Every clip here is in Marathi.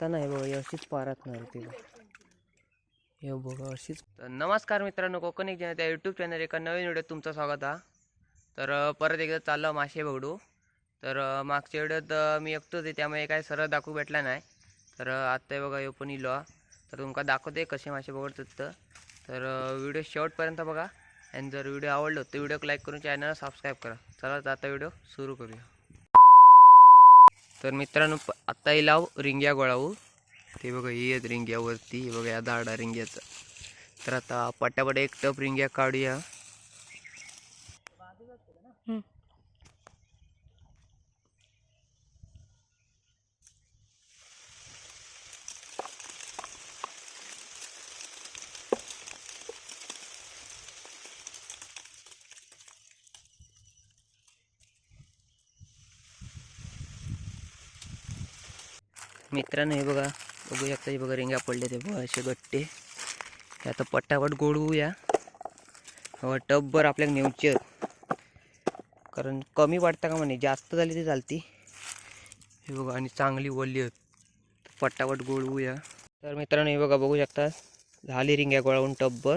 आता नाही बघा अशीच पारात नाही तिला हे बघा अशीच. नमस्कार मित्रांनो कोकण एक जनता यूट्यूब चॅनल एका नवीन व्हिडिओत तुमचं स्वागत आहे तर परत एकदा चाललं मासे बघडू तर मागच्या व्हिडिओत मी एकटोच आहे त्यामुळे काय सरळ दाखवू भेटला नाही. तर आत्ता बघा येऊ पण इलो हा. तर तुमका दाखवते कसे मासे बघडतात तर. तर व्हिडिओ शेवटपर्यंत बघा. आणि जर व्हिडिओ आवडलो तर व्हिडिओ लाईक करून चॅनलला सबस्क्राईब करा. चला तर आता व्हिडिओ सुरू करूया. तर मित्रांनो प- आता लाव रिंग्या गोळावू ते बघा ही आहेत रिंग्यावरती. हे बघा या दाडा रिंग्याचा. तर आता पटापट एक टप रिंग्या काढूया. मित्रांनो हे बघा बघू शकता हे बघा रिंग्या पडले ते बघा असे गट्टे. हे आता पटापट गोडवूया. हो टबभर आपल्याला नेऊचे आहेत. कारण कमी वाटतं का म्हणे? जास्त झाली ती चालती. हे बघा आणि चांगली वल्ली आहेत. पटापट गोळवूया तर मित्रांनो हे बघा बघू शकता झाली रिंग्या गोळावून टबभर.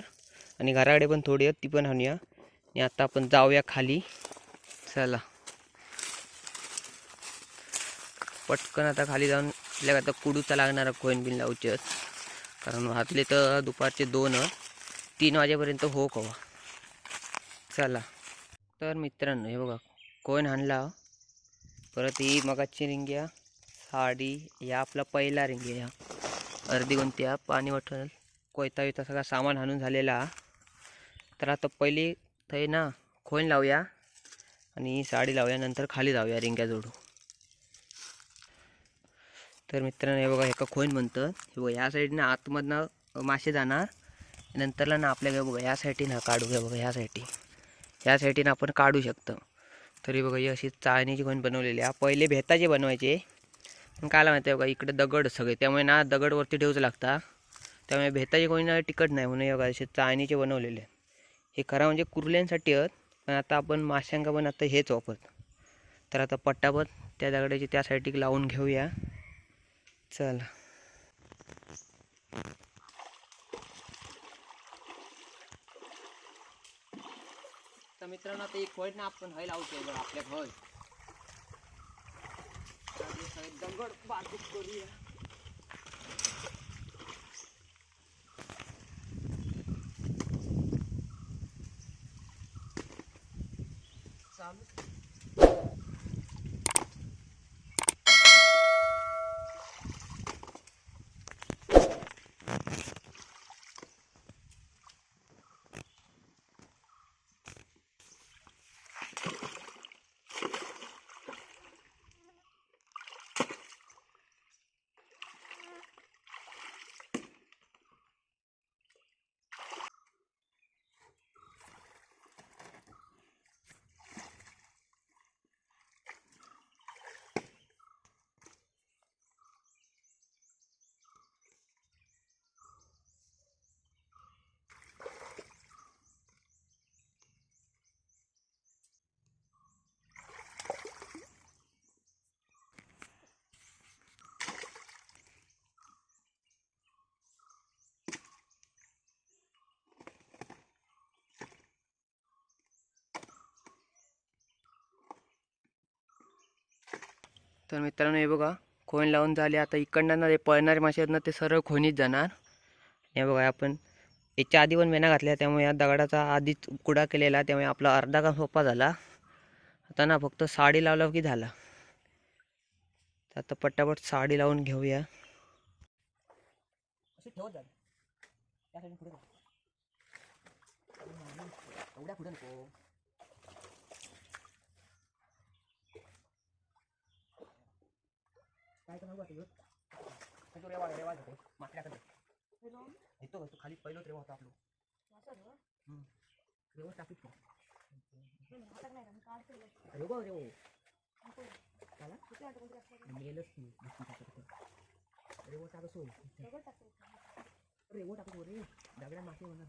आणि घराकडे पण थोडी आहेत ती पण हाणूया आणि आता आपण जाऊया खाली. चला. पटकन आता खाली जाऊन आपल्याला आता कुडूचा लागणारा कोईन बिन लावचे कारण वाजले तर दुपारचे दोन तीन वाजेपर्यंत हो कवा. चला. तर मित्रांनो हे बघा कोईन आणला. परत ही मगाची रिंग्या साडी या आपला पहिला रिंग्या या. अर्धी गुंत्या पाणी वाटून कोयता विता सगळा सामान हाणून झालेला. तर आता पहिली थंय ना खोईन लावूया. आणि साडी लावूया नंतर खाली जाऊया रिंग्या जोडू. तर मित्रांनो हे बघा एका खोईन म्हणतं हे बघा या साईडनं आतमधनं मासे जाणार. नंतरला ना आपल्या बघा या साईडीनं काढू घ्या बघा ह्या साईडी या साईडीनं आपण काढू शकतो. तरी बघा ही अशी चाळणीची खोईन बनवलेली आहे. पहिले भेताचे बनवायचे. पण कायला माहिती आहे बघा इकडे दगड सगळे. त्यामुळे ना दगडवरती ठेवचं लागता. त्यामुळे भेताचे कोणी टिकट नाही म्हणून बघा असे चाळणीचे बनवलेले हे खरं म्हणजे कुर्ल्यांसाठी आहेत पण आता आपण माशांका पण आता हेच वापरतो. तर आता पट्टापट त्या दगडाची त्या साईडीक लावून घेऊया. चला. तर मित्रांनो आता एक होईल ना आपण हय लावतोय बघ आपल्या फळ दगड बाजूक करूया. चालू. तर मित्रांनो हे बघा खोन लावून झाले. आता इकडनं ना ते पळणारे मासे आहेत ना ते सरळ खोनीत जाणार. हे बघा आपण याच्या आधी पण मेना घातल्या त्यामुळे या दगडाचा आधीच कुडा केलेला त्यामुळे आपला अर्धा काम सोपा झाला. आता ना फक्त साडी लावला की झाला? तर आता पटापट साडी लावून घेऊया. पुढे एवढ्या पुढे नको काय तर नव्हतं तुझं तो रेवा रेवा होते माकड्याकडे येतो तो खाली पहिलं रेवा होता आपलं. रेवा टाकीत रेवा रेवो. त्याला मेलच ती टाकत रेवो टाक सो रेवो टाकत रे. दगड्या मासे होणार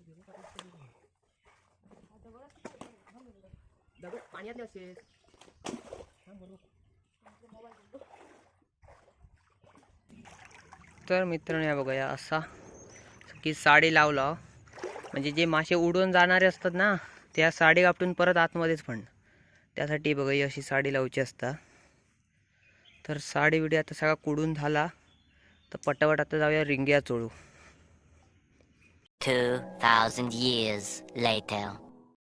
रेवो टाकत दगड पाण्यातले असेल तर मित्रांनो या बघा या असा की साडी लावला. म्हणजे जे मासे उडून जाणारे असतात ना त्या साडी आपटून परत आतमध्येच पण. त्यासाठी बघा ही अशी साडी लावची असता. तर साडी बिडी आता सगळा कुडून झाला. तर पटापट आता जाऊया रिंग्या चोळू. 2,000 years later.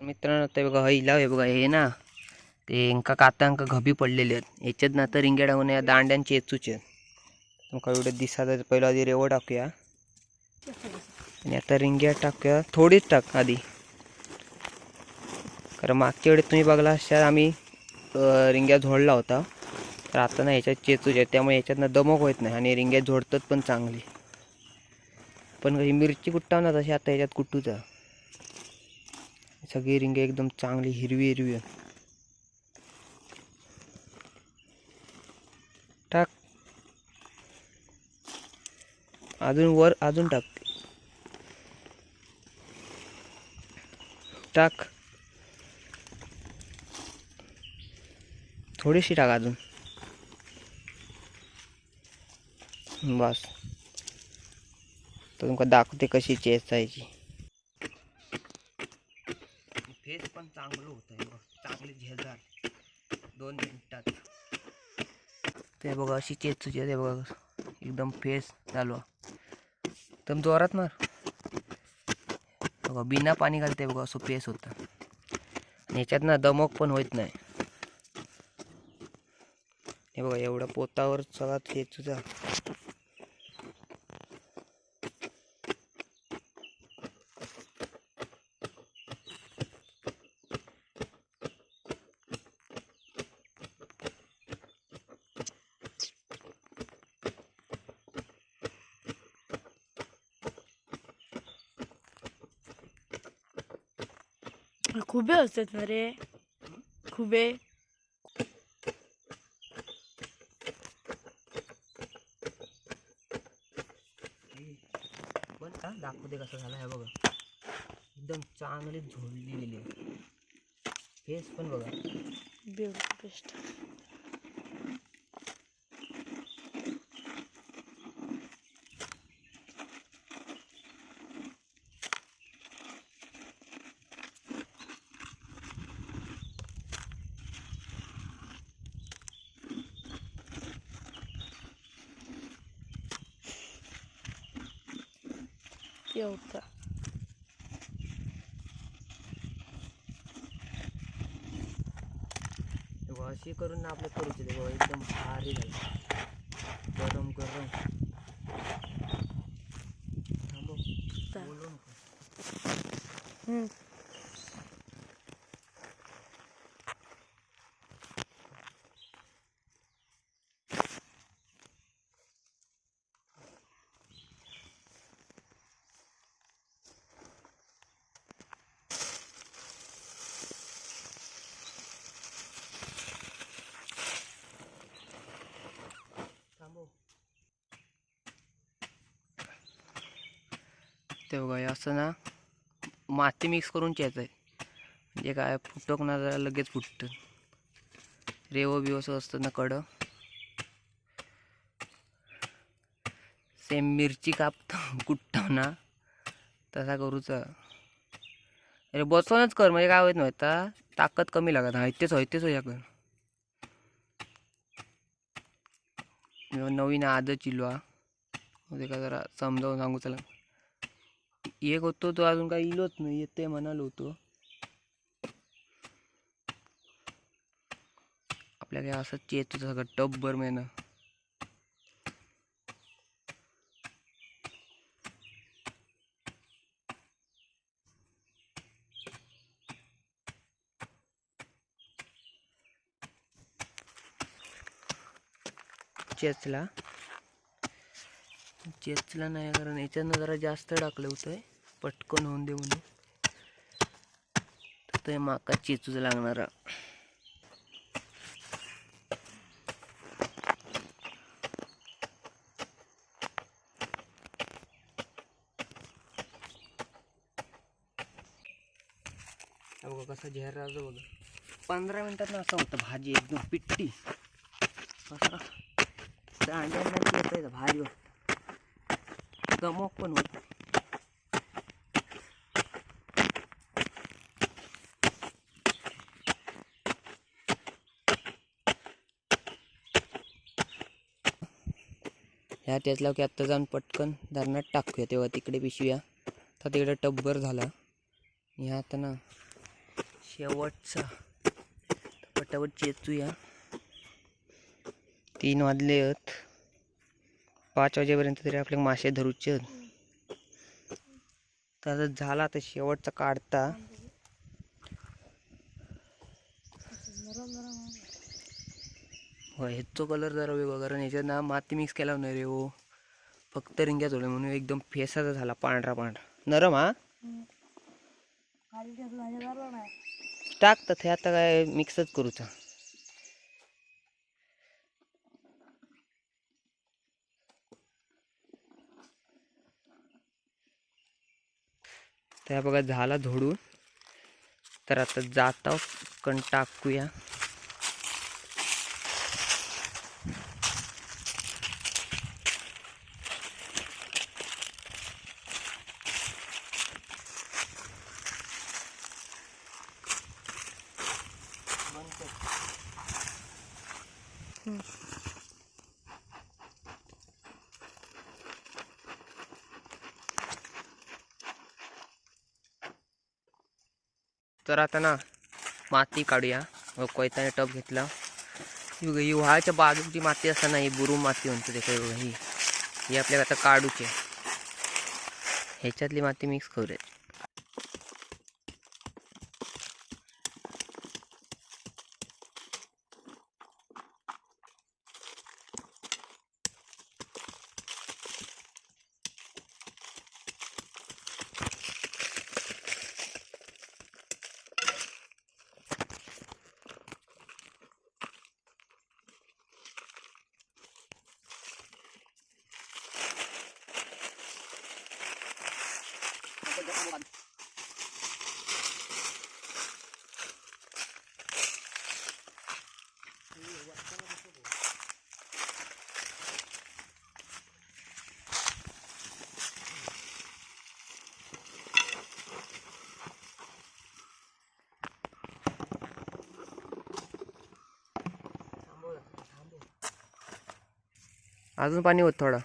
मित्रांनो ते बघा लाव हे बघा हे ना ते इंका कातांक घबी पडलेले आहेत. याच्यात ना तर रिंग्या टाकून या दांड्यांचे येचूचे आहेत. तुमका एवढे दिसतात पहिलं आधी रेवो टाकूया. आणि आता रिंग्या टाकूया. थोडीच टाक आधी. कारण मागच्या वेळेस तुम्ही बघला अशा आम्ही रिंग्या झोडला होता. तर आता ना ह्याच्यात चेचूच आहेत. त्यामुळे याच्यातनं दमक होत नाही आणि रिंग्या झोडतात पण चांगली. पण ही मिरची कुट्टाव ना तशी आता ह्याच्यात कुट्टूचा सगळी रिंगे एकदम चांगली हिरवी हिरवी आहे. टाक अजून वर अजून टाक. टाक. थोडीशी टाक अजून. बस. तर तुमका दाखवते कशी चेचायची. फेस पण चांगलं होत आहे चांगले झेलदार. दोन मिनिटात. ते बघा अशी चेचूची आहे ते बघा. एकदम फेस चालू एकदम जोरात मार बघा बिना पाणी घालते बघा असं फेस होतं. आणि याच्यात ना दमक पण होत नाही. हे बघा एवढ्या पोतावर सगळा चेचूचा खुबे असतात ना रे खुबे पण का दाखवते कसं झालं आहे बघा एकदम चांगली झोडलेली आहे फेस पण बघा बेस्ट एवढा हे बघा, अशी करून ना आपलं करूचे ते बघा एकदम भारी झालं. गरम गरम. थांबव. बोलू नको. हम्म. थांबव. ते बघा असं ना माती मिक्स करून चेचाय म्हणजे काय फुटक ना जरा लगेच फुटतं. रेवो बिवस असतं ना कडं. सेम मिरची कापतो कुट्टव ना. तसा करूचा. अरे बसवूनच कर म्हणजे काय होत नव्हता ताकद कमी लागत. हायतेच हयतेच होया कर नवीन आदत चिलवा. म्हणजे का जरा समजावून सांगू चला. एक होतो तो अजून काही इलोच नाही ते म्हणालो होतो आपल्या काय असं चेत सगळं टब्बर मेन चेचला चेचला नाही कारण याच्यानं जरा जास्त टाकलं होतं पटकन होऊन दे म्हणून. तर ते माका चेचूच लागणारा. बघा कसा राहतो बघा. पंधरा मिनिटात असं होतं भाजी एकदम पिट्टी. भारी वाटतं गमक पण होत ह्या त्यातला की आत्ता जाऊन पटकन धरणात टाकूया तेव्हा तिकडे पिशव्या. तर तिकडे टब्बर झाला. ह्या आता ना शेवटचा. पटापट चेचूया. तीन वाजले आहेत. पाच वाजेपर्यंत तरी आपले मासे धरूचे तर झाला आता शेवटचा काढता. हो ह्याचो कलर जरा वेगळा कारण ह्याच्यात ना माती मिक्स केला नाही रे हो. फक्त रिंग्या जोडल्या म्हणून एकदम फेसाचा झाला पांढरा पांढरा. नरम हा? टाक तर ते आता काय मिक्सच करूचा. त्या बघा झाला धोडून. तर आता जाता कण टाकूया. तर आता ना माती काढूया. हो, कोयताने टप घेतला. ही व्हाळाच्या बाजूची माती असताना ही बुरू माती म्हणतो ते काही ही. ही आपल्याला आता काढूची आहे. ह्याच्यातली माती मिक्स करूया. अजून पाणी होत थोडं.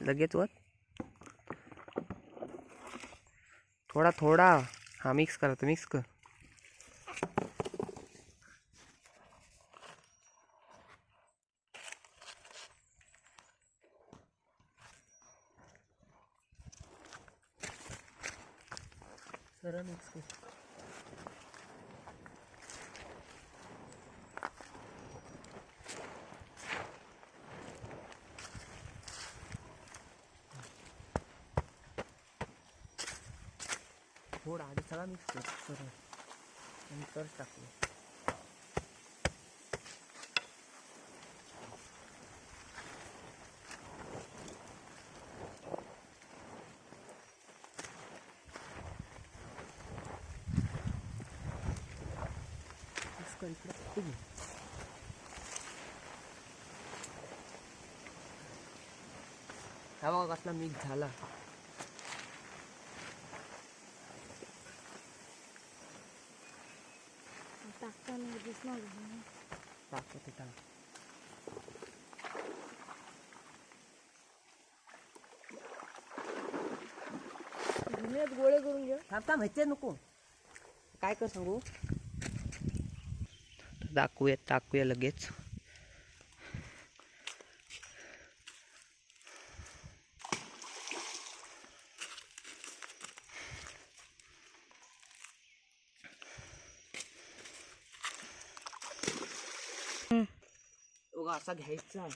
लगेच होत थोडा थोडा. हा मिक्स करा तर मिक्स कर. मिक्स कर थोडा आधी सगळा मिक्स कर सरळ नंतर टाकलं मिक्स कर इकडं फक्त घे. हा बघा कसला मिक्स झाला टाकतो ते टाक गोळे करून घ्या थांबता माहिती नको. काय कर सांगू? दाखवूया टाकूया लगेच. बघा असा घ्यायचा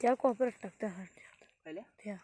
त्या कोपऱ्यात टाकता पहिल्या? त्या.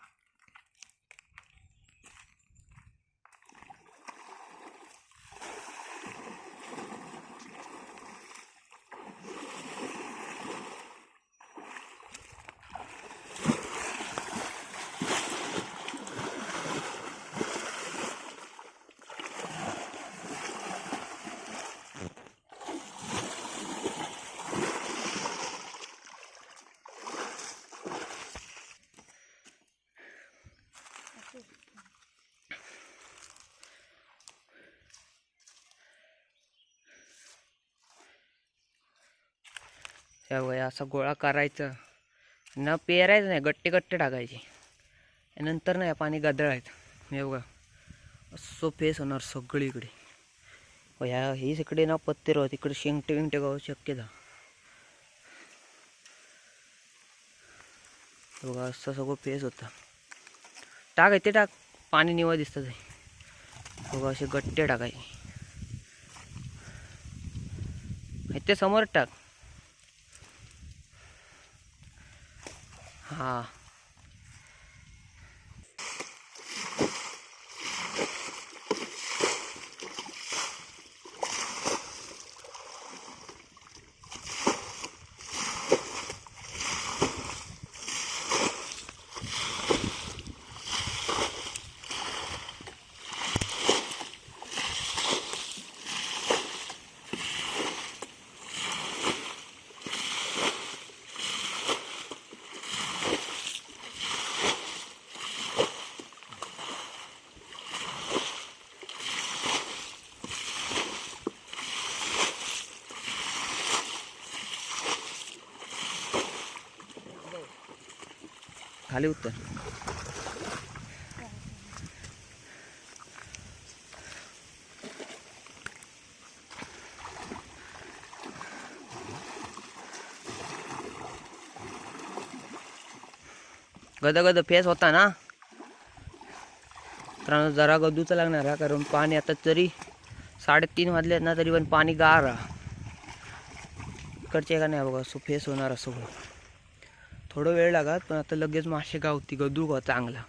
त्या असा गोळा करायचा. न पेरायचं नाही गट्टे गट्टे टाकायचे. नंतर नाही पाणी गदळायचं हे बघा असं फेस होणार सगळीकडे. व ह्या ही इकडे ना पत्ते राहत इकडे शेंगटे विंगटे गाव शक्यता. बघा असं सगळं फेस होता. टाक ते टाक पाणी निवळ दिसतं ते. बघा असे गट्टे टाकायचे. ते समोर टाक. खाली उत्तर गद गद फेस होता ना? तर जरा गदूचं लागणार हा कारण पाणी आता तरी साडेतीन वाजले ना तरी पण पाणी गार इकडचे का नाही बघा असं फेस होणार असं थोडं वेळ लागत पण आता लगेच मासे गावती गदू गा चांगला.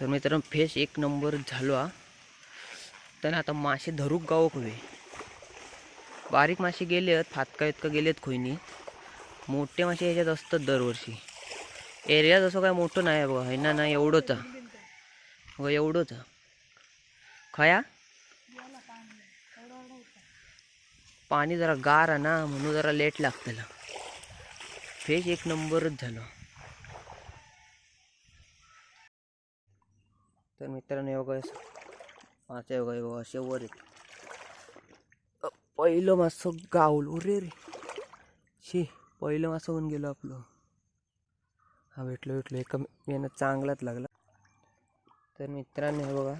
तर मित्रांनो फेस एक नंबर झालो हा. तर आता मासे धरूक गावक खोवे बारीक मासे गेले आहेत फातका इतका गेलेत खोईनी. मोठे मासे याच्यात असतात दरवर्षी. एरिया जसं काय मोठं नाही आहे बघा हे ना नाही एवढंच बघा हो, एवढंच खया? पाणी जरा गार आहे ना म्हणून जरा लेट लागतं फेस एक नंबरच झालं तर मित्रांनो हे बघा माझ्या हे बघा हे असे वर पहिलं मासं गावलो रे रे. शी पहिलं मासं होऊन गेलो आपलं. हा भेटलो भेटलो. एका मेहनत चांगलाच लागला. तर मित्रांनो हे बघा.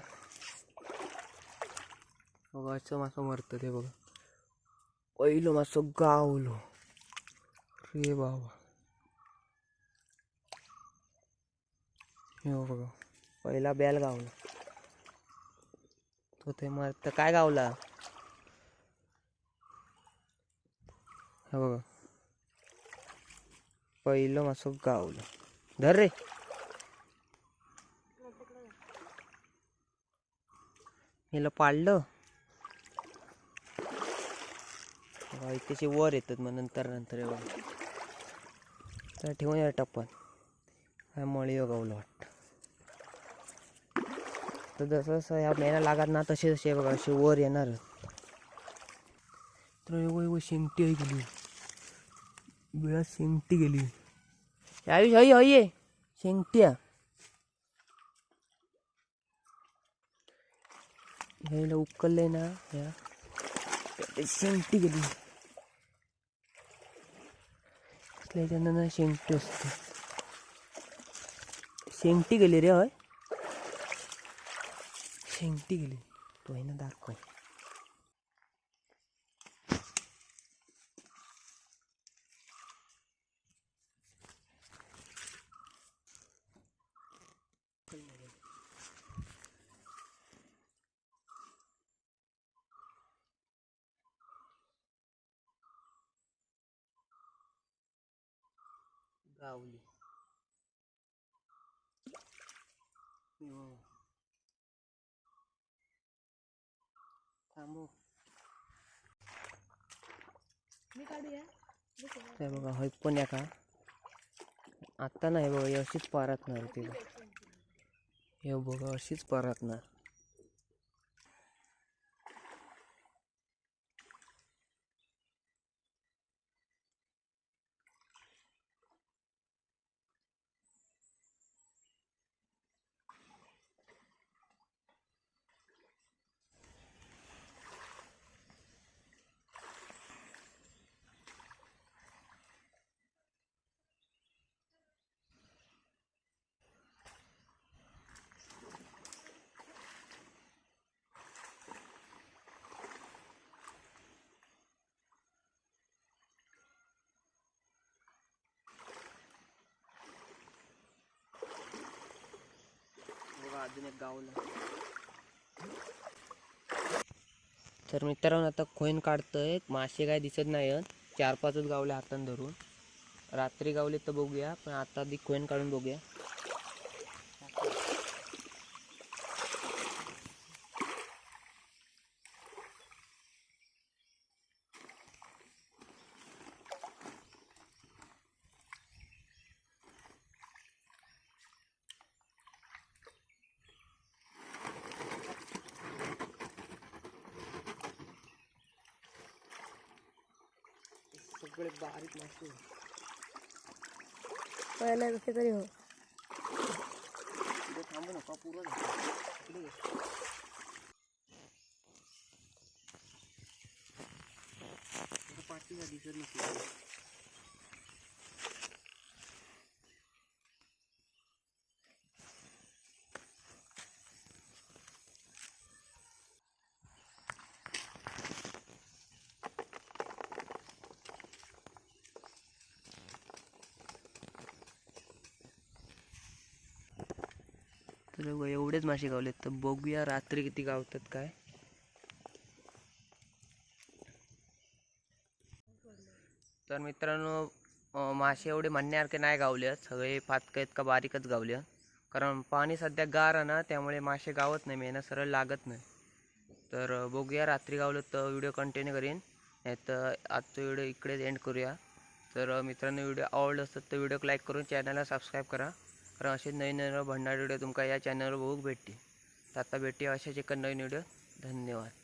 बघा असं मासं मरतं ते बघा. पहिलं मासं गावलो रे बाबा. हे बघा. पहिला बॅल गावला तो ते मरत काय गावला? हे बघा. पहिलं मासं गावलं. धर रे. हिला पाळलं त्याचे वर येतात मग नंतर नंतर ठेवून या टप्पन. काय मळी गावलं वाटतं. तर जसं जसं ह्या मेना लागत ना तसे तसे बघा असे वर येणार तर एवढं शेंगटी आहे गेली. वेळात शेंगटी गेली. आयुष हई हई ये. शेंगट्या ह्याला उकललंय ना ह्या शेंगटी गेली. त्याच्यानं ना शेंगटी असते. शेंगटी गेली रे हय. शेंगटी गेली तो आहे ना दाखव गावली हो. थांबू ते बघा हय पण या का? आत्ता नाही बघा हे अशीच पारातणार तिला. हे बघा अशीच पारातणार. बघा अजून एक गावला. तर मित्रांनो आता खोईन काढतोय. मासे काय दिसत नाही चार पाचच गावले हातान धरून. रात्री गावले तर बघूया पण आता आधी खोईन काढून बघूया. सगळे बारीक मासे पहिला कसे तरी हो थांबू नका पुरं झालं. इकडे ये. इथं पाठीला दिसत नसलं. तर बघा, एवढेच मासे गावलेत. तर बघूया रात्री किती गावतात काय. तर मित्रांनो मासे एवढे म्हणण्यासारखे नाही गावले आहेत. सगळे फातक आहेत का बारीकच गावले. कारण पाणी सध्या गार आहे ना त्यामुळे मासे गावत नाही मेहनत सरळ लागत नाही. तर बघूया रात्री गावलं तर व्हिडिओ कंटिन्यू करीन. नाही तर आजचा व्हिडिओ इकडेच एंड करूया. तर मित्रांनो व्हिडिओ आवडलं असतं तर व्हिडिओ लाईक करून चॅनलला सबस्क्राईब करा. कारण असे नवीन नवीन भंडार व्हिडिओ तुमका या चॅनलवर बघूक भेटतील. तर आता भेटते अशाच एका नवीन व्हिडिओ धन्यवाद.